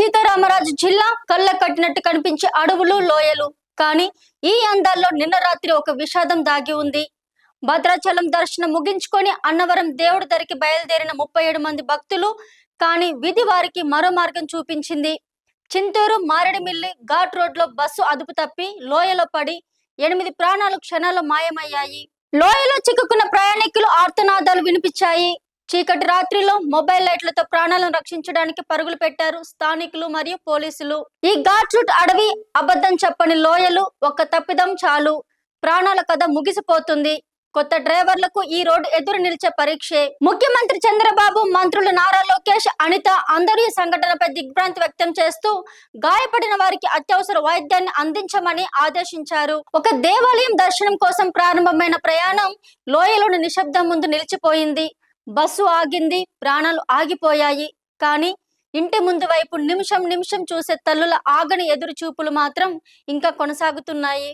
సీతారామరాజు జిల్లా కళ్ళ కట్టినట్టు కనిపించే అడవులు లోయలు. కానీ ఈ అందాల్లో నిన్న రాత్రి ఒక విషాదం దాగి ఉంది. భద్రాచలం దర్శనం ముగించుకొని అన్నవరం దేవుడి దరికి బయలుదేరిన ముప్పై ఏడు మంది భక్తులు కానీ విధి వారికి మరో మార్గం చూపించింది. చింతూరు మారేడుమిల్లి ఘాట్ రోడ్లో బస్సు అదుపు తప్పి లోయలో పడి ఎనిమిది ప్రాణాలు క్షణాల్లో మాయమయ్యాయి. లోయలో చిక్కుకున్న ప్రయాణికులు ఆర్తనాదాలు వినిపించాయి. చీకటి రాత్రిలో మొబైల్ లైట్లతో ప్రాణాలను రక్షించడానికి పరుగులు పెట్టారు స్థానికులు మరియు పోలీసులు. ఈ ఘాట్ రూట్ అడవి అబద్ధం చెప్పని లోయలు ఒక్క తప్పిదం చాలు. ప్రాణాల కథ ముగిసిపోతుంది. కొత్త డ్రైవర్లకు ఈ రోడ్డు ఎదురు నిలిచే పరీక్షే. ముఖ్యమంత్రి చంద్రబాబు మంత్రులు నారా లోకేష్ అనిత అందరూ ఈ సంఘటనపై దిగ్భ్రాంతి వ్యక్తం చేస్తూ గాయపడిన వారికి అత్యవసర వైద్యాన్ని అందించమని ఆదేశించారు. ఒక దేవాలయం దర్శనం కోసం ప్రారంభమైన ప్రయాణం లోయలోని నిశ్శబ్దం ముందు నిలిచిపోయింది. బస్సు ఆగింది ప్రాణాలు ఆగిపోయాయి. కానీ ఇంటి ముందు వైపు నిమిషం నిమిషం చూసే తల్లుల ఆగని ఎదురు చూపులు మాత్రం ఇంకా కొనసాగుతున్నాయి.